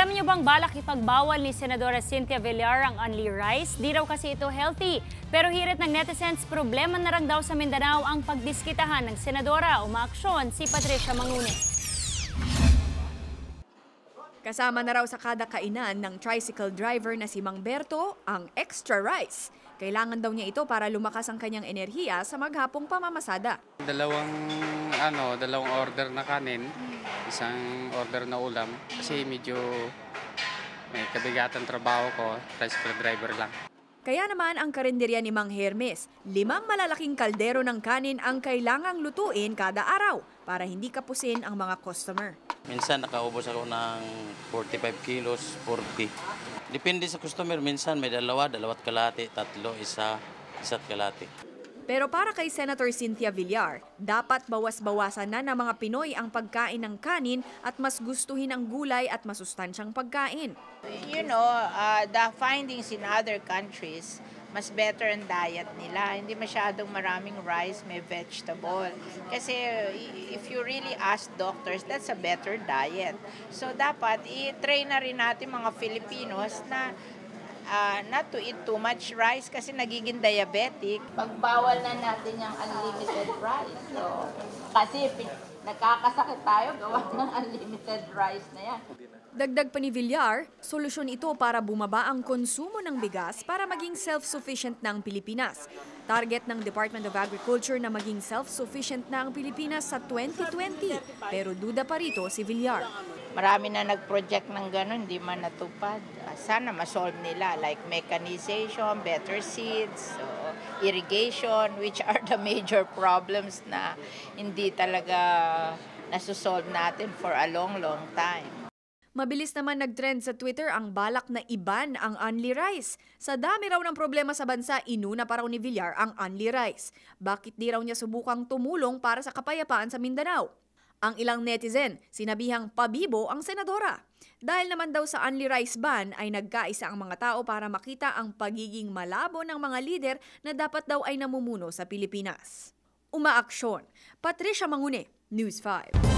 Alam niyo bang balak ipagbawal ni Senadora Cynthia Villar ang unli rice? Di raw kasi ito healthy. Pero hirit ng netizens, problema na rin daw sa Mindanao ang pagdiskitahan ng Senadora. Umaaksyon si Patricia Mangune. Kasama na raw sa kada kainan ng tricycle driver na si Mang Berto ang extra rice. Kailangan daw niya ito para lumakas ang kanyang enerhiya sa maghapong pamamasada. Dalawang ano, dalawang order na kanin, isang order na ulam kasi medyo may kabigatan trabaho ko, tricycle driver lang. Kaya naman ang karinderya ni Mang Hermes, limang malalaking kaldero ng kanin ang kailangang lutuin kada araw para hindi kapusin ang mga customer. Minsan nakaubos ako ng 45 kilos, 40. Depende sa customer, minsan may dalawa, dalawat kalate, tatlo, isa, isa't kalate. Pero para kay Senator Cynthia Villar, dapat bawas-bawasan na ng mga Pinoy ang pagkain ng kanin at mas gustuhin ang gulay at masustansyang pagkain. You know, uh, the findings in other countries, mas better ang diet nila. Hindi masyadong maraming rice, may vegetable. Kasi if you really ask doctors, that's a better diet. So dapat i-train na rin natin mga Filipinos na uh, not to eat too much rice kasi nagiging diabetic. Pagbawal na natin yung unlimited rice. So, kasi nakakasakit tayo gawa ng unlimited rice na yan. Dagdag pa ni Villar, solusyon ito para bumaba ang konsumo ng bigas para maging self-sufficient ang Pilipinas. Target ng Department of Agriculture na maging self-sufficient na ang Pilipinas sa 2020. Pero duda pa rito si Villar. Marami na nag-project ng ganun, hindi man natupad. Sana masolve nila like mechanization, better seeds, so irrigation, which are the major problems na hindi talaga nasusolve natin for a long, long time. Mabilis naman nag-trend sa Twitter ang balak na iban ang Unli Rice. Sa dami raw ng problema sa bansa, inuna pa raw ni Villar ang Unli Rice. Bakit di raw niya subukang tumulong para sa kapayapaan sa Mindanao? Ang ilang netizen, sinabihang pabibo ang senadora. Dahil naman daw sa Unli Rice ban ay nagkaisa ang mga tao para makita ang pagiging malabo ng mga lider na dapat daw ay namumuno sa Pilipinas. Umaaksyon. Patricia Mangune, News 5.